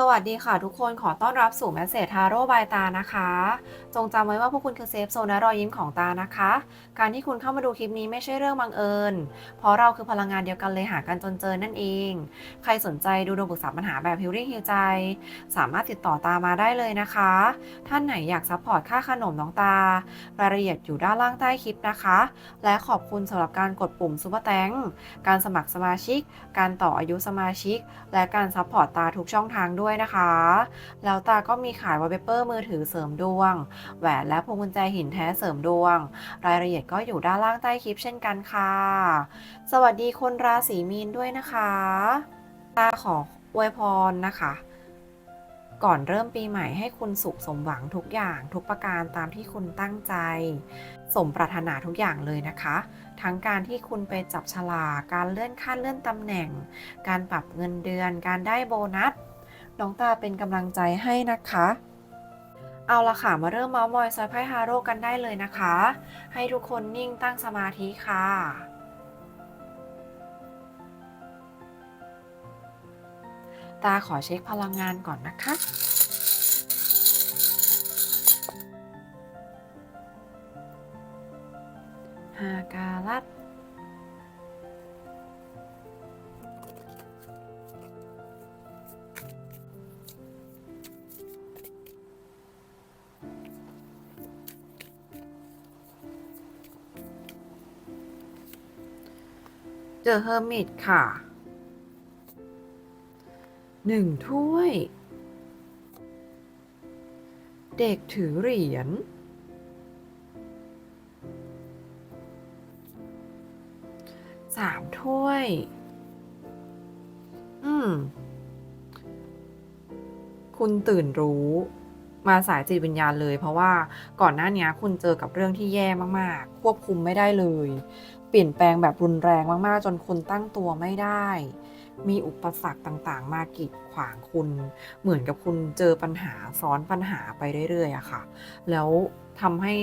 สวัสดีค่ะทุกคนขอต้อนรับสู่แมสเซจทาโร่บายตานะคะ จงจำไว้ว่าพวกคุณคือเซฟโซนและรอยยิ้มของตานะคะ การที่คุณเข้ามาดูคลิปนี้ไม่ใช่เรื่องบังเอิญ เพราะเราคือพลังงานเดียวกันเลยหากันจนเจอนั่นเอง ใครสนใจดูดวงปรึกษาปัญหาแบบฮิลลิ่งฮิลใจ สามารถติดต่อตามาได้เลยนะคะ ท่านไหนอยากซัพพอร์ตค่าขนมน้องตารายละเอียดอยู่ด้านล่างใต้คลิปนะคะ และขอบคุณสำหรับการกดปุ่มซุปเปอร์แตงการสมัครสมาชิก การต่ออายุสมาชิก และการซัพพอร์ตตาทุกช่องทางด้วยนะคะ แล้วตาก็มีขายวอลเปเปอร์มือถือเสริมดวง แหวนและพวงกุญแจหินแท้เสริมดวง รายละเอียดก็อยู่ด้านล่างใต้คลิปเช่นกันค่ะ สวัสดีคนราศีมีนด้วยนะคะ ตาขออวยพรนะคะก่อนเริ่มปีใหม่ให้คุณสุขสมหวังทุกอย่างทุกประการตามที่คุณตั้งใจ สมปรารถนาทุกอย่างเลยนะคะ ทั้งการที่คุณไปจับฉลากการเลื่อนขั้นเลื่อนตำแหน่ง การปรับเงินเดือน การได้โบนัส น้องตาเป็นกำลังใจให้นะคะ เอาละค่ะ มาเริ่มเมาส์มอยซอยไพ่ฮาโร่กันได้เลยนะคะ ให้ทุกคนนิ่งตั้งสมาธิค่ะตาขอเช็คพลังงานก่อนนะคะฮากาลัด เจอเฮอร์มิตค่ะหนึ่งถ้วย เด็กถือเหรียญสามถ้วย อืม คุณตื่นรู้มาสายจิตวิญญาณเลย เพราะว่าก่อนหน้านี้คุณเจอกับเรื่องที่แย่มาก ๆ ควบคุมไม่ได้เลย เปลี่ยนแปลงแบบรุนแรงมากๆ จนคุณตั้งตัวไม่ได้ มีอุปสรรคต่างๆ มากีดขวางคุณ เหมือนกับคุณเจอปัญหาซ้อนปัญหาไปเรื่อยๆอะค่ะ แล้วทำให้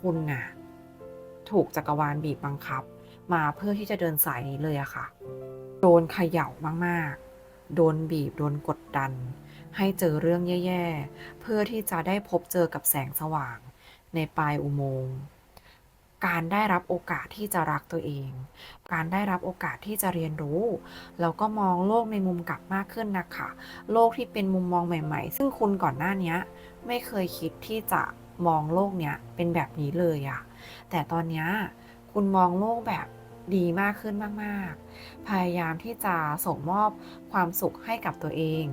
คุณน่ะถูกจักรวาลบีบบังคับ มาเพื่อที่จะเดินสายนี้เลยอะค่ะ โดนเขย่ามากๆ โดนบีบโดนกดดัน ให้เจอเรื่องแย่ ๆ เพื่อที่จะได้พบเจอกับแสงสว่างในปลายอุโมงค์ การได้รับโอกาสที่จะรักตัวเอง การได้รับโอกาสที่จะเรียนรู้ แล้วก็มองโลกในมุมกลับมากขึ้นนะคะ โลกที่เป็นมุมมองใหม่ ๆ ซึ่งคุณก่อนหน้านี้ไม่เคยคิดที่จะมองโลกเนี้ยเป็นแบบนี้เลยอะแต่ตอนนี้คุณมองโลกแบบดีมากขึ้นมากๆ พยายามที่จะส่งมอบความสุขให้กับตัวเอง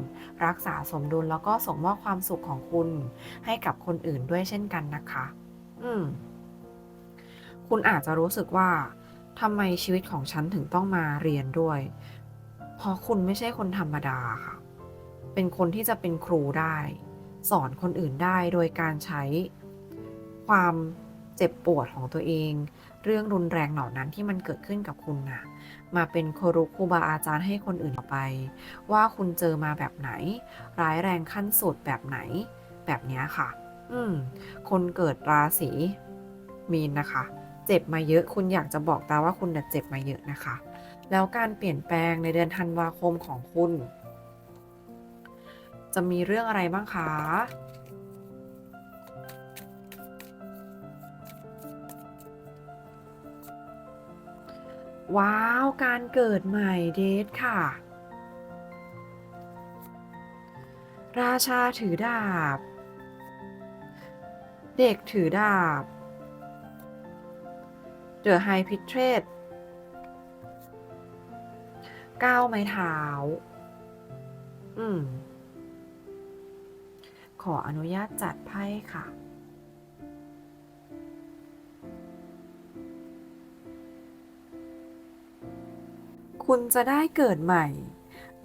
รักษาสมดุลแล้วก็ส่งมอบความสุขของคุณให้กับคนอื่นด้วยเช่นกันนะคะ อืม คุณอาจจะรู้สึกว่าทำไมชีวิตของฉันถึงต้องมาเรียนด้วย เพราะคุณไม่ใช่คนธรรมดาค่ะ เป็นคนที่จะเป็นครูได้ สอนคนอื่นได้โดยการใช้ ความเจ็บปวดของตัวเอง เรื่องรุนแรงเหล่านั้นที่มันเกิดขึ้นกับคุณน่ะมาเป็นครูครูบาอาจารย์ให้คนอื่นต่อไป ว่าคุณเจอมาแบบไหน ร้ายแรงขั้นสุดแบบไหน แบบนี้ค่ะ อืม คนเกิดราศีมีนนะคะ เจ็บมาเยอะ คุณอยากจะบอกตาว่าคุณเจ็บมาเยอะนะคะ แล้วการเปลี่ยนแปลงในเดือนธันวาคมของคุณ จะมีเรื่องอะไรบ้างคะว้าว การเกิดใหม่เดทค่ะ ราชาถือดาบ เด็กถือดาบ เดอะไฮพิเทรดก้าวไม้เท้า อืม ขออนุญาตจัดไพ่ค่ะ คุณจะได้เกิดใหม่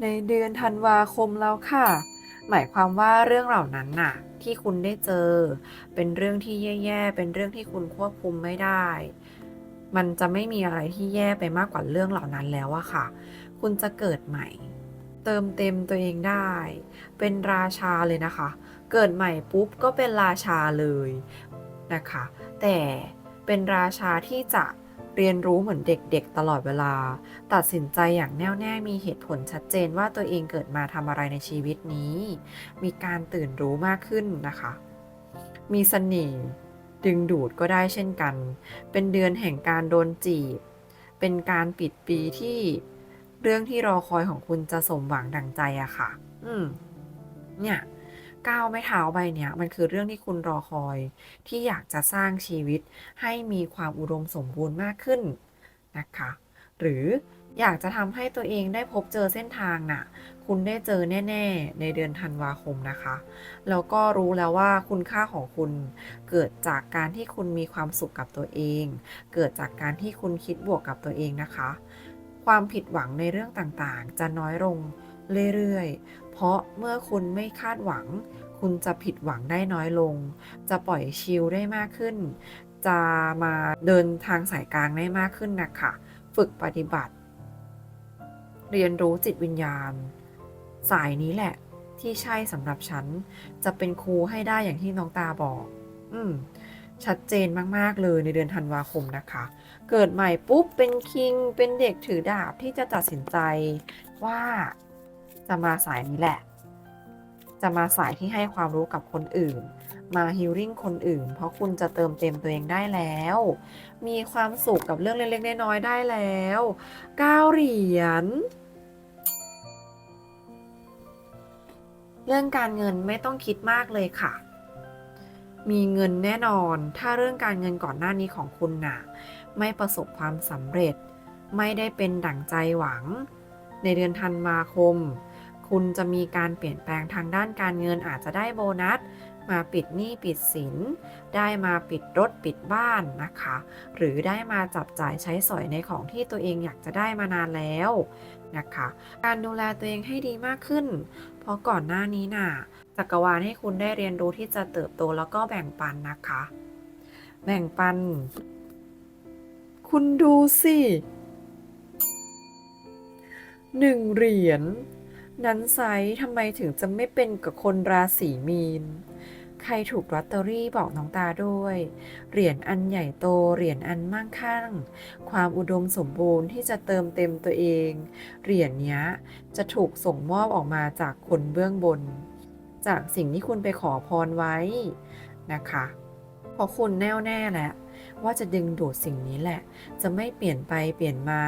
ในเดือนธันวาคมแล้วค่ะ หมายความว่าเรื่องเหล่านั้นน่ะ ที่คุณได้เจอ เป็นเรื่องที่แย่ๆ เป็นเรื่องที่คุณควบคุมไม่ได้ มันจะไม่มีอะไรที่แย่ไปมากกว่าเรื่องเหล่านั้นแล้วอะค่ะ คุณจะเกิดใหม่ เติมเต็มตัวเองได้ เป็นราชาเลยนะคะ เกิดใหม่ปุ๊บก็เป็นราชาเลยนะคะ แต่เป็นราชาที่จะเรียนรู้เหมือนเด็กๆ ตลอดเวลา ตัดสินใจอย่างแน่วแน่มีเหตุผลชัดเจนว่าตัวเองเกิดมาทำอะไรในชีวิตนี้ มีการตื่นรู้มากขึ้นนะคะ มีเสน่ห์ ดึงดูดก็ได้เช่นกัน เป็นเดือนแห่งการโดนจีบ เป็นการปิดปีที่เรื่องที่รอคอยของคุณจะสมหวังดังใจอะค่ะ อืม เนี่ยก้าวไม่เท้าใบเนี้ยมันคือเรื่องที่คุณรอคอย ที่อยากจะสร้างชีวิตให้มีความอุดมสมบูรณ์มากขึ้นนะคะ หรืออยากจะทำให้ตัวเองได้พบเจอเส้นทางน่ะ คุณได้เจอแน่ ๆ ในเดือนธันวาคมนะคะ แล้วก็รู้แล้วว่าคุณค่าของคุณเกิดจากการที่คุณมีความสุขกับตัวเอง เกิดจากการที่คุณคิดบวกกับตัวเองนะคะ ความผิดหวังในเรื่องต่างๆ จะน้อยลงเรื่อยๆ เพราะเมื่อคุณไม่คาดหวัง คุณจะผิดหวังได้น้อยลง จะปล่อยชิลได้มากขึ้น จะมาเดินทางสายกลางได้มากขึ้นนะคะ ฝึกปฏิบัติ เรียนรู้จิตวิญญาณ สายนี้แหละ ที่ใช่สำหรับฉัน จะเป็นครูให้ได้อย่างที่น้องตาบอก อืม ชัดเจนมาก ๆ เลยในเดือนธันวาคมนะคะ เกิดใหม่ปุ๊บเป็นคิง เป็นเด็กถือดาบที่จะตัดสินใจว่าจะมาสายนี้แหละ จะมาสายที่ให้ความรู้กับคนอื่น มาฮิลลิ่งคนอื่น เพราะคุณจะเติมเต็มตัวเองได้แล้ว มีความสุขกับเรื่องเล็กๆน้อยๆได้แล้ว ก้าเหรียญ เรื่องการเงินไม่ต้องคิดมากเลยค่ะ มีเงินแน่นอน ถ้าเรื่องการเงินก่อนหน้านี้ของคุณน่ะ ไม่ประสบความสำเร็จ ไม่ได้เป็นดั่งใจหวัง ในเดือนธันวาคม คุณจะมีการเปลี่ยนแปลงทางด้านการเงินอาจจะได้โบนัส มาปิดหนี้ปิดสิน ได้มาปิดรถปิดบ้านนะคะ หรือได้มาจับจ่ายใช้สอยในของที่ตัวเองอยากจะได้มานานแล้ว นะคะ การดูแลตัวเองให้ดีมากขึ้น เพราะก่อนหน้านี้น่ะจักรวาลให้คุณได้เรียนรู้ที่จะเติบโตแล้วก็แบ่งปันนะคะ แบ่งปัน คุณดูสิหนึ่งเหรียญนั้นไซทำไมถึงจะไม่เป็นกับคนราศีมีน ใครถูกลอตเตอรี่บอกน้องตาด้วย เหรียญอันใหญ่โต เหรียญอันมั่งคั่ง ความอุดมสมบูรณ์ที่จะเติมเต็มตัวเอง เหรียญนี้จะถูกส่งมอบออกมาจากคนเบื้องบน จากสิ่งที่คุณไปขอพรไว้นะคะเพราะคุณแน่วแน่แหละว่าจะดึงดูดสิ่งนี้แหละ จะไม่เปลี่ยนไปเปลี่ยนมา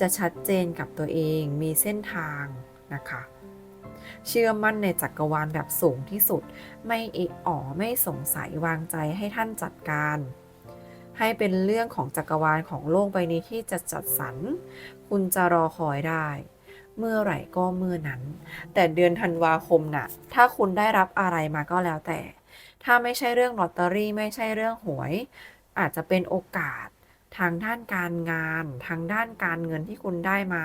จะชัดเจนกับตัวเอง มีเส้นทางนะคะ เชื่อมั่นในจักรวาลแบบสูงที่สุด ไม่เอะอ๋อไม่สงสัยวางใจให้ท่านจัดการ ให้เป็นเรื่องของจักรวาลของโลกใบนี้ที่จะจัดสรร คุณจะรอคอยได้ เมื่อไหร่ก็เมื่อนั้น แต่เดือนธันวาคมน่ะ ถ้าคุณได้รับอะไรมาก็แล้วแต่ ถ้าไม่ใช่เรื่องลอตเตอรี่ไม่ใช่เรื่องหวย อาจจะเป็นโอกาสทางด้านการงาน ทางด้านการเงินที่คุณได้มา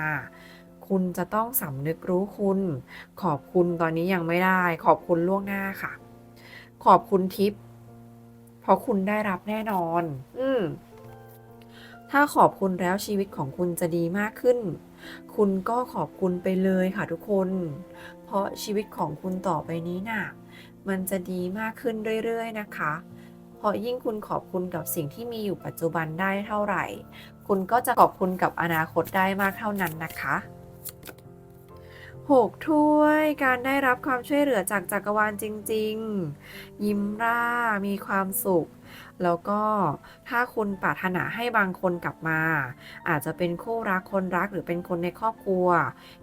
คุณจะต้องสำนึกรู้คุณ ขอบคุณตอนนี้ยังไม่ได้ ขอบคุณล่วงหน้าค่ะ ขอบคุณทิป เพราะคุณได้รับแน่นอน อืมถ้าขอบคุณแล้วชีวิตของคุณจะดีมากขึ้น คุณก็ขอบคุณไปเลยค่ะทุกคน เพราะชีวิตของคุณต่อไปนี้น่ะ มันจะดีมากขึ้นเรื่อยๆนะคะ เพราะยิ่งคุณขอบคุณกับสิ่งที่มีอยู่ปัจจุบันได้เท่าไหร่ คุณก็จะขอบคุณกับอนาคตได้มากเท่านั้นนะคะ หกถ้วยการได้รับความช่วยเหลือจากจักรวาลจริง ๆ ยิ้มร่ามีความสุข แล้วก็ถ้าคุณปรารถนาให้บางคนกลับมา อาจจะเป็นคู่รักคนรักหรือเป็นคนในครอบครัว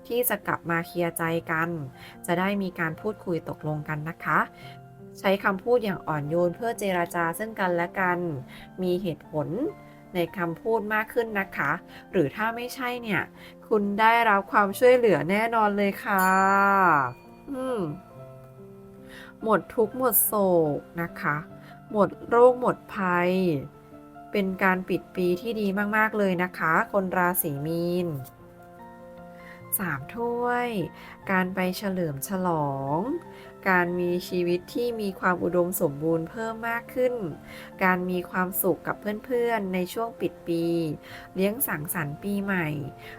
ที่จะกลับมาเคลียร์ใจกัน จะได้มีการพูดคุยตกลงกันนะคะ ใช้คำพูดอย่างอ่อนโยนเพื่อเจราจาซึ่งกันและกัน มีเหตุผล ในคำพูดมากขึ้นนะคะ หรือถ้าไม่ใช่เนี่ย คุณได้รับความช่วยเหลือแน่นอนเลยค่ะ อืม หมดทุกข์หมดโศกนะคะ หมดโรคหมดภัย เป็นการปิดปีที่ดีมากๆเลยนะคะ คนราศีมีนสามถ้วย การไปเฉลิมฉลอง การมีชีวิตที่มีความอุดมสมบูรณ์เพิ่มมากขึ้น การมีความสุขกับเพื่อนๆ ในช่วงปิดปี เลี้ยงสังสรรค์ปีใหม่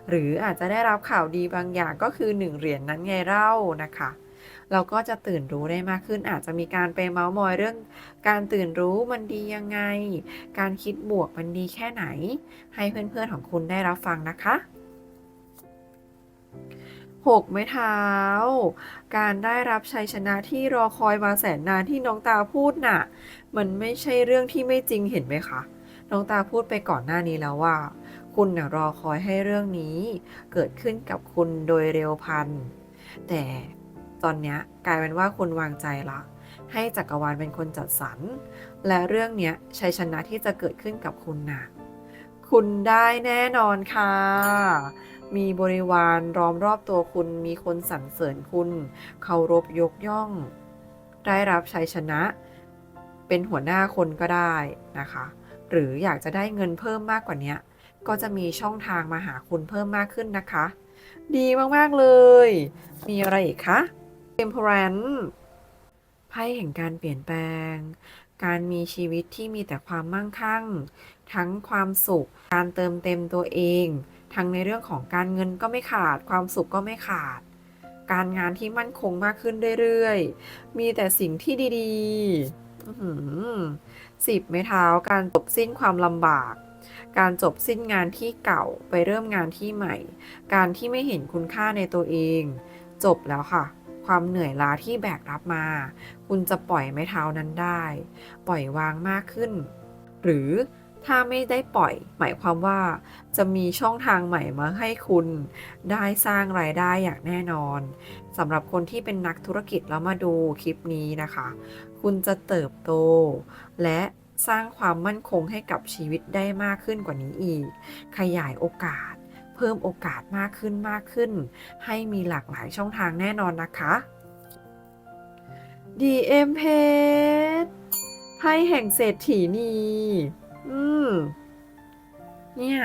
หรืออาจจะได้รับข่าวดีบางอย่างก็คือหนึ่งเหรียญนนั้นไงเล่านะคะเราก็จะตื่นรู้ได้มากขึ้น อาจจะมีการไปเม้าท์มอยเรื่อง การตื่นรู้มันดียังไง การคิดบวกมันดีแค่ไหน ให้เพื่อนๆของคุณได้รับฟังนะคะ หกไม้เท้า การได้รับชัยชนะที่รอคอยมาแสนนานที่น้องตาพูดน่ะ มันไม่ใช่เรื่องที่ไม่จริงเห็นไหมคะ น้องตาพูดไปก่อนหน้านี้แล้วว่า คุณน่ะรอคอยให้เรื่องนี้ เกิดขึ้นกับคุณโดยเร็วพัน แต่ตอนนี้กลายเป็นว่าคุณวางใจละให้จักรวาลเป็นคนจัดสรร และเรื่องนี้ชัยชนะที่จะเกิดขึ้นกับคุณน่ะ คุณได้แน่นอนค่ะ มีบริวารล้อมรอบตัวคุณ มีคนสรรเสริญคุณ เคารพยกย่อง ได้รับชัยชนะ เป็นหัวหน้าคนก็ได้นะคะ หรืออยากจะได้เงินเพิ่มมากกว่านี้ก็จะมีช่องทางมาหาคุณเพิ่มมากขึ้นนะคะ ดีมากๆเลย มีอะไรอีกคะ Temperance ไพ่แห่งการเปลี่ยนแปลง การมีชีวิตที่มีแต่ความมั่งคั่ง ทั้งความสุข การเติมเต็มตัวเอง ทั้งในเรื่องของการเงินก็ไม่ขาด ความสุขก็ไม่ขาด การงานที่มั่นคงมากขึ้นเรื่อยๆ มีแต่สิ่งที่ดีๆสิบไม้เท้าการจบสิ้นความลำบาก การจบสิ้นงานที่เก่าไปเริ่มงานที่ใหม่ การที่ไม่เห็นคุณค่าในตัวเอง จบแล้วค่ะความเหนื่อยล้าที่แบกรับมา คุณจะปล่อยไม้เท้านั้นได้ ปล่อยวางมากขึ้น หรือ ถ้าไม่ได้ปล่อย หมายความว่าจะมีช่องทางใหม่มาให้คุณได้สร้างรายได้อย่างแน่นอนสำหรับคนที่เป็นนักธุรกิจแล้วมาดูคลิปนี้นะคะ คุณจะเติบโต และสร้างความมั่นคงให้กับชีวิตได้มากขึ้นกว่านี้อีก ขยายโอกาส เพิ่มโอกาสมากขึ้นมากขึ้น ให้มีหลากหลายช่องทางแน่นอนนะคะ DM p a g ไพ่แห่งเศรษฐีนี อืม เนี่ย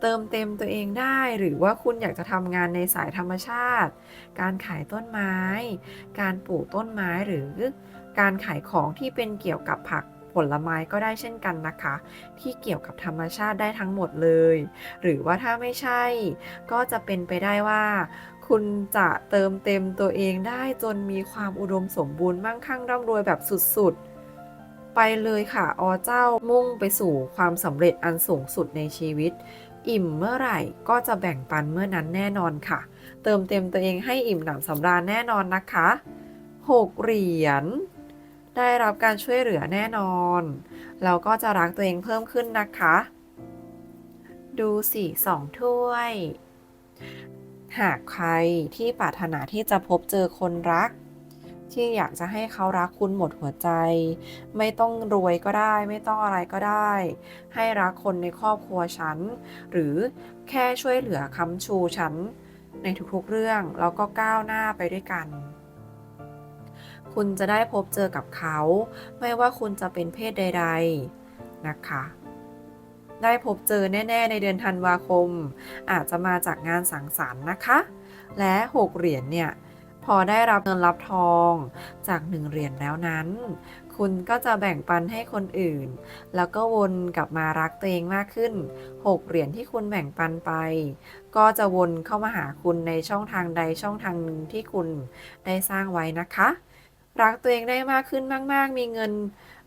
เติมเต็มตัวเองได้หรือว่าคุณอยากจะทำงานในสายธรรมชาติ การขายต้นไม้ การปลูกต้นไม้หรือการขายของที่เป็นเกี่ยวกับผักผลไม้ก็ได้เช่นกันนะคะ ที่เกี่ยวกับธรรมชาติได้ทั้งหมดเลย หรือว่าถ้าไม่ใช่ ก็จะเป็นไปได้ว่า คุณจะเติมเต็มตัวเองได้จนมีความอุดมสมบูรณ์มั่งคั่งร่ำรวยแบบสุดๆ ไปเลยค่ะอเจ้ามุ่งไปสู่ความสำเร็จอันสูงสุดในชีวิต อิ่มเมื่อไหร่ก็จะแบ่งปันเมื่อนั้นแน่นอนค่ะ เติมเต็มตัวเองให้อิ่มหนำสำราญแน่นอนนะคะ 6 เหรียญได้รับการช่วยเหลือแน่นอนเราก็จะรักตัวเองเพิ่มขึ้นนะคะ ดูสิสองถ้วย หากใครที่ปรารถนาที่จะพบเจอคนรัก ที่อยากจะให้เขารักคุณหมดหัวใจ ไม่ต้องรวยก็ได้ ไม่ต้องอะไรก็ได้ ให้รักคนในครอบครัวฉัน หรือแค่ช่วยเหลือค้ำชูฉันในทุกๆเรื่อง แล้วก็ก้าวหน้าไปด้วยกัน คุณจะได้พบเจอกับเขา ไม่ว่าคุณจะเป็นเพศใด ๆนะคะได้พบเจอแน่ ๆ ในเดือนธันวาคม อาจจะมาจากงานสังสรรค์นะคะ และ 6 เหรียญเนี่ย พอได้รับเงินรับทองจาก1เหรียญแล้วนั้น คุณก็จะแบ่งปันให้คนอื่น แล้วก็วนกลับมารักตัวเองมากขึ้น 6 เหรียญที่คุณแบ่งปันไป ก็จะวนเข้ามาหาคุณในช่องทางใดช่องทางหนึ่งที่คุณได้สร้างไว้นะคะ รักตัวเองได้มากขึ้นมาก ๆ มีเงิน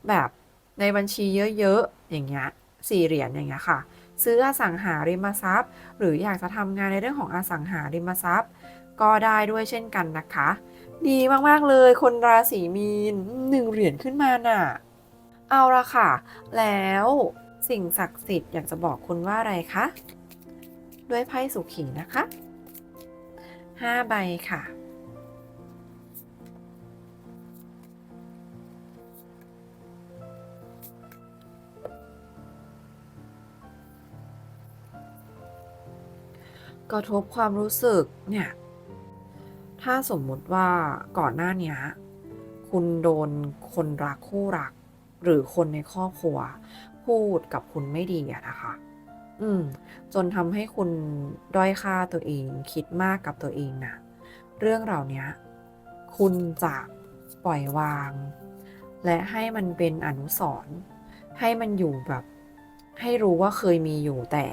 แบบในบัญชีเยอะ ๆ อย่างเงี้ยสี่เหรียญอย่างเงี้ยค่ะ ซื้ออสังหาริมทรัพย์ หรืออยากจะทำงานในเรื่องของอสังหาริมทรัพย์ ก็ได้ด้วยเช่นกันนะคะ ดีมากๆเลยคนราศีมีนหนึ่งเหรียญขึ้นมาน่ะ เอาละค่ะ แล้วสิ่งศักดิ์สิทธิ์อยากจะบอกคุณว่าอะไรคะ ด้วยไพ่สุขีนะคะห้าใบค่ะกระทบความรู้สึกเนี่ย ถ้าสมมุติว่าก่อนหน้านี้คุณโดนคนรักคู่รัก หรือคนในครอบครัว พูดกับคุณไม่ดีอะนะคะ อืม จนทำให้คุณด้อยค่าตัวเองคิดมากกับตัวเองนะเรื่องเหล่านี้คุณจะปล่อยวาง และให้มันเป็นอนุสรณ์ให้มันอยู่แบบ ให้รู้ว่าเคยมีอยู่แต่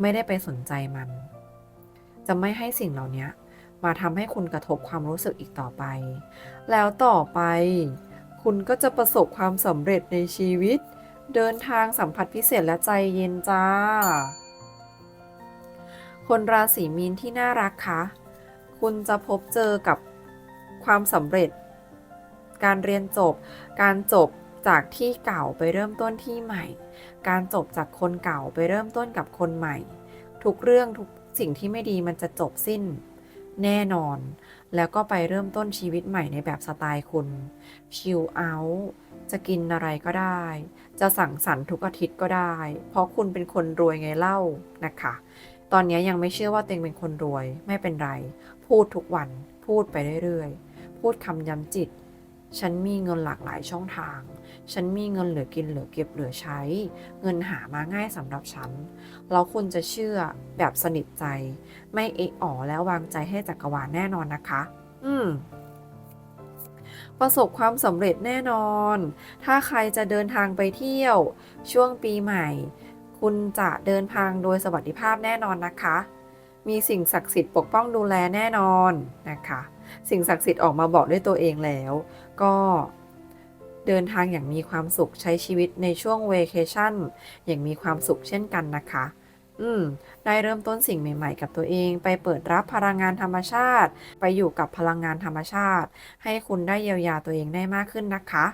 ไม่ได้ไปสนใจมัน จะไม่ให้สิ่งเหล่านี้ มาทำให้คุณกระทบความรู้สึกอีกต่อไป แล้วต่อไป คุณก็จะประสบความสำเร็จในชีวิต เดินทางสัมผัสพิเศษและใจเย็นจ้า คนราศีมีนที่น่ารักคะ คุณจะพบเจอกับความสำเร็จ การเรียนจบ การจบจากที่เก่าไปเริ่มต้นที่ใหม่ การจบจากคนเก่าไปเริ่มต้นกับคนใหม่ ทุกเรื่องทุกสิ่งที่ไม่ดีมันจะจบสิ้น แน่นอน แล้วก็ไปเริ่มต้นชีวิตใหม่ในแบบสไตล์คุณ ชิลเอาท์จะกินอะไรก็ได้ จะสั่งสรรค์ทุกอาทิตย์ก็ได้ เพราะคุณเป็นคนรวยไงเล่านะคะ ตอนนี้ยังไม่เชื่อว่าตัวเองเป็นคนรวยไม่เป็นไร พูดทุกวัน พูดไปเรื่อยๆ พูดคำย้ำจิต ฉันมีเงินหลากหลายช่องทาง ฉันมีเงินเหลือกินเหลือเก็บเหลือใช้ เงินหามาง่ายสำหรับฉัน แล้วคุณจะเชื่อแบบสนิทใจ ไม่เอะอ๋อแล้ววางใจให้จักรวาลแน่นอนนะคะ อืมประสบความสำเร็จแน่นอน ถ้าใครจะเดินทางไปเที่ยว ช่วงปีใหม่ คุณจะเดินทางโดยสวัสดิภาพแน่นอนนะคะ มีสิ่งศักดิ์สิทธิ์ปกป้องดูแลแน่นอนนะคะ สิ่งศักดิ์สิทธิ์ออกมาบอกด้วยตัวเองแล้ว ก็เดินทางอย่างมีความสุขใช้ชีวิตในช่วงเวเคชั่นอย่างมีความสุขเช่นกันนะคะ อืม ได้เริ่มต้นสิ่งใหม่ ๆ กับตัวเอง ไปเปิดรับพลังงานธรรมชาติ ไปอยู่กับพลังงานธรรมชาติ ให้คุณได้เยียวยาตัวเองได้มากขึ้นนะคะ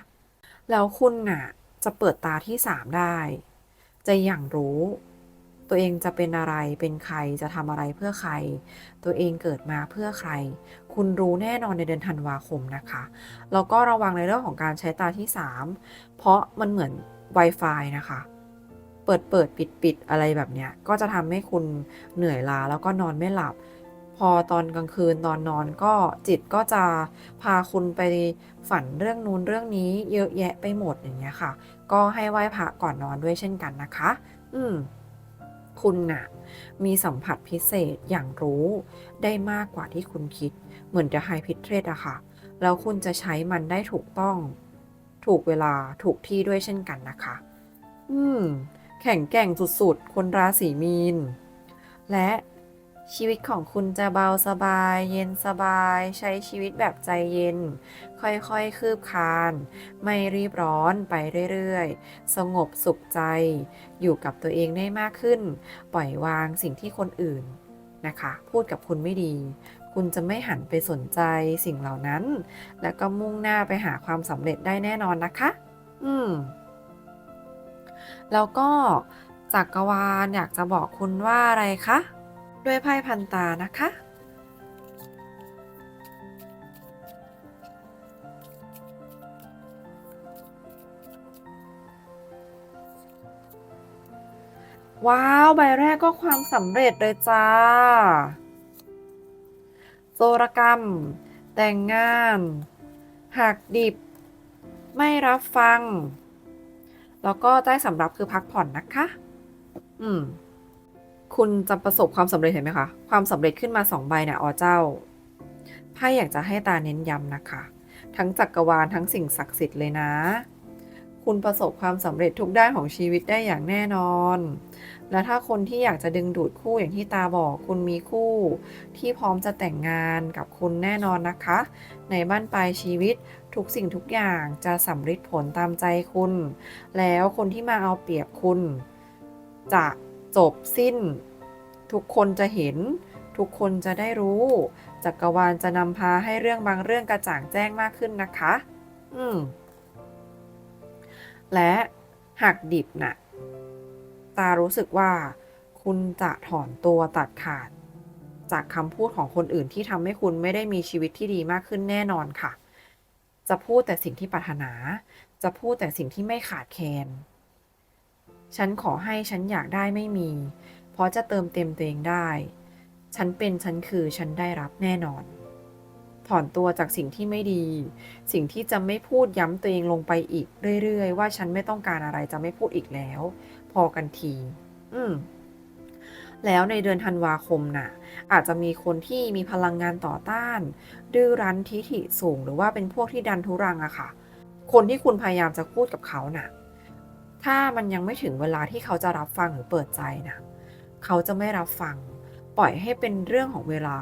แล้วคุณน่ะ จะเปิดตาที่สามได้ จะอย่างรู้ ตัวเองจะเป็นอะไร เป็นใคร จะทำอะไรเพื่อใคร ตัวเองเกิดมาเพื่อใคร คุณรู้แน่นอนในเดือนธันวาคมนะคะ แล้วก็ระวังในเรื่องของการใช้ตาที่ 3 เพราะมันเหมือน Wi-Fi นะคะ เปิดเปิดปิดปิดอะไรแบบเนี้ย ก็จะทำให้คุณเหนื่อยล้าแล้วก็นอนไม่หลับ พอตอนกลางคืนตอนนอนก็จิตก็จะพาคุณไปฝันเรื่องนู้นเรื่องนี้เยอะแยะไปหมดอย่างเงี้ยค่ะ ก็ให้ไหว้พระก่อนนอนด้วยเช่นกันนะคะ อืม คุณน่ะ มีสัมผัสพิเศษอย่างรู้ได้มากกว่าที่คุณคิด เหมือนจะไฮพิเทรดอะค่ะ แล้วคุณจะใช้มันได้ถูกต้อง ถูกเวลาถูกที่ด้วยเช่นกันนะคะ อืม แข่งแก่งสุดๆ คนราศีมีน และ ชีวิตของคุณจะเบาสบาย เย็นสบาย ใช้ชีวิตแบบใจเย็น ค่อยๆ คืบคาน ไม่รีบร้อนไปเรื่อยๆ สงบสุขใจ อยู่กับตัวเองได้มากขึ้น ปล่อยวางสิ่งที่คนอื่นนะคะ พูดกับคุณไม่ดี คุณจะไม่หันไปสนใจสิ่งเหล่านั้น แล้วก็มุ่งหน้าไปหาความสำเร็จได้แน่นอนนะคะ อืม แล้วก็จักรวาลอยากจะบอกคุณว่าอะไรคะ ด้วยไพ่พันตานะคะ ว้าว ใบแรกก็ความสำเร็จเลยจ้าโซรกรรม แต่งงานหักดิบ ไม่รับฟัง แล้วก็ใต้สำรับคือพักผ่อนนะคะ อืม คุณจะประสบความสำเร็จเห็นไหมคะ ความสำเร็จขึ้นมาสองใบเนี่ยอ๋อเจ้าไพ่อยากจะให้ตาเน้นย้ำนะคะ ทั้งจักรวาลทั้งสิ่งศักดิ์สิทธิ์เลยนะ คุณประสบความสำเร็จทุกด้านของชีวิตได้อย่างแน่นอน และถ้าคนที่อยากจะดึงดูดคู่อย่างที่ตาบอก คุณมีคู่ ที่พร้อมจะแต่งงานกับคุณแน่นอนนะคะ ในบ้านปลายชีวิตทุกสิ่งทุกอย่างจะสำเร็จผลตามใจคุณ แล้วคนที่มาเอาเปรียบคุณจะ จบสิ้น ทุกคนจะเห็น ทุกคนจะได้รู้ จักรวาลจะนำพาให้เรื่องบางเรื่องกระจ่างแจ้งมากขึ้นนะคะ อืม และหักดิบน่ะ ตารู้สึกว่า คุณจะถอนตัวตัดขาด จากคำพูดของคนอื่นที่ทำให้คุณไม่ได้มีชีวิตที่ดีมากขึ้นแน่นอนค่ะ จะพูดแต่สิ่งที่ปรารถนา จะพูดแต่สิ่งที่ไม่ขาดแคลน ฉันขอให้ฉันอยากได้ไม่มี เพราะจะเติมเต็มตัวเองได้ ฉันเป็นฉันคือฉันได้รับแน่นอน ถอนตัวจากสิ่งที่ไม่ดี สิ่งที่จะไม่พูดย้ำตัวเองลงไปอีกเรื่อยๆ ว่าฉันไม่ต้องการอะไรจะไม่พูดอีกแล้ว พอกันที อืมแล้วในเดือนธันวาคมน่ะ อาจจะมีคนที่มีพลังงานต่อต้าน ดื้อรั้นทิฐิสูง หรือว่าเป็นพวกที่ดันทุรังอะค่ะ คนที่คุณพยายามจะพูดกับเขาน่ะ ถ้ามันยังไม่ถึงเวลาที่เขาจะรับฟังหรือเปิดใจนะเขาจะไม่รับฟัง ปล่อยให้เป็นเรื่องของเวลา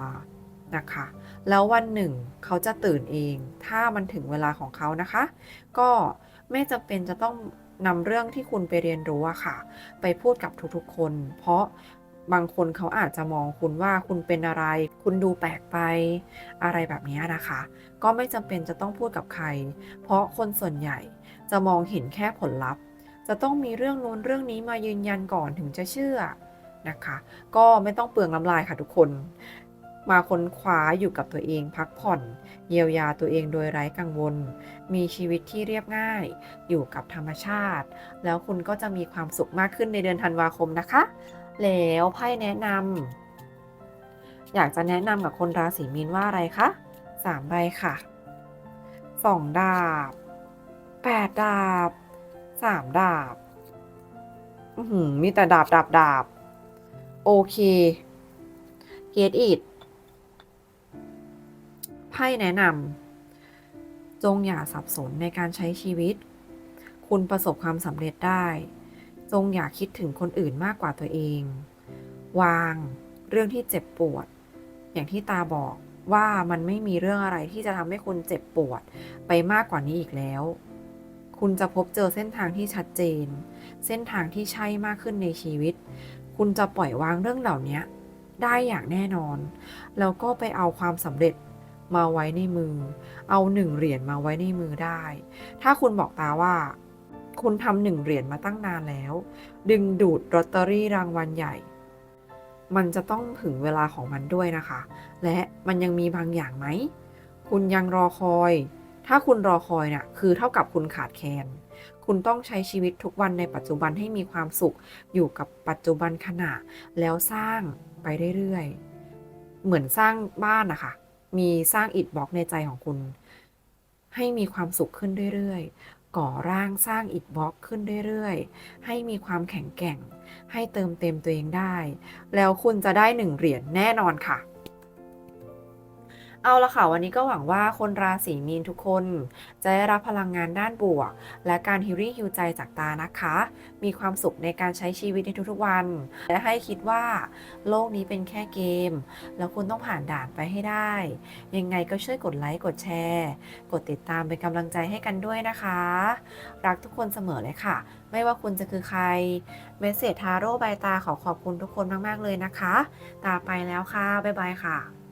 นะคะ แล้ววันหนึ่งเขาจะตื่นเอง ถ้ามันถึงเวลาของเขานะคะ ก็ไม่จำเป็นจะต้องนำเรื่องที่คุณไปเรียนรู้อะค่ะ ไปพูดกับทุกๆคน เพราะบางคนเขาอาจจะมองคุณว่าคุณเป็นอะไร คุณดูแปลกไป อะไรแบบนี้นะคะ ก็ไม่จำเป็นจะต้องพูดกับใคร เพราะคนส่วนใหญ่จะมองเห็นแค่ผลลัพธ์ จะต้องมีเรื่องนู้นเรื่องนี้มายืนยันก่อนถึงจะเชื่อนะคะ ก็ไม่ต้องเปลืองน้ำลายค่ะทุกคน มาค้นคว้าอยู่กับตัวเองพักผ่อน เยียวยาตัวเองโดยไร้กังวล มีชีวิตที่เรียบง่าย อยู่กับธรรมชาติ แล้วคุณก็จะมีความสุขมากขึ้นในเดือนธันวาคมนะคะ แล้วไพ่แนะนำอยากจะแนะนำกับคนราศีมีนว่าอะไรคะสามใบค่ะสองดาบแปดดาบ สามดาบ อือหือมีแต่ดาบดาบดาบ โอเค get it ไพ่แนะนำจงอย่าสับสนในการใช้ชีวิต คุณประสบความสำเร็จได้ จงอย่าคิดถึงคนอื่นมากกว่าตัวเอง วางเรื่องที่เจ็บปวด อย่างที่ตาบอกว่ามันไม่มีเรื่องอะไรที่จะทำให้คุณเจ็บปวดไปมากกว่านี้อีกแล้ว คุณจะพบเจอเส้นทางที่ชัดเจน เส้นทางที่ใช่มากขึ้นในชีวิต คุณจะปล่อยวางเรื่องเหล่านี้ได้อย่างแน่นอน แล้วก็ไปเอาความสำเร็จมาไว้ในมือ เอาหนึ่งเหรียญมาไว้ในมือได้ ถ้าคุณบอกตาว่า คุณทำหนึ่งเหรียญมาตั้งนานแล้ว ดึงดูดลอตเตอรี่รางวัลใหญ่ มันจะต้องถึงเวลาของมันด้วยนะคะ และมันยังมีบางอย่างไหม คุณยังรอคอย ถ้าคุณรอคอยเนี่ยคือเท่ากับคุณขาดแคลนคุณต้องใช้ชีวิตทุกวันในปัจจุบันให้มีความสุขอยู่กับปัจจุบันขณะ แล้วสร้างไปเรื่อยๆ เหมือนสร้างบ้านนะคะ มีสร้างอิฐบล็อกในใจของคุณ ให้มีความสุขขึ้นเรื่อยๆ ก่อร่างสร้างอิฐบล็อกขึ้นเรื่อยๆ ให้มีความแข็งแกร่ง ให้เติมเต็มตัวเองได้ แล้วคุณจะได้หนึ่งเหรียญแน่นอนค่ะ เอาละค่ะวันนี้ก็หวังว่าคนราศีมีนทุกคน จะได้รับพลังงานด้านบวก และการฮิรี่ฮิวใจจากตานะคะ มีความสุขในการใช้ชีวิตในทุกๆวัน และให้คิดว่า โลกนี้เป็นแค่เกม แล้วคุณต้องผ่านด่านไปให้ได้ ยังไงก็ช่วยกดไลค์กดแชร์ กดติดตามเป็นกำลังใจให้กันด้วยนะคะ รักทุกคนเสมอเลยค่ะ ไม่ว่าคุณจะคือใครเมสเซจทาโร่ใบตาขอขอบคุณทุกคนมากๆเลยนะคะ ตาไปแล้วค่ะบ๊ายบายค่ะ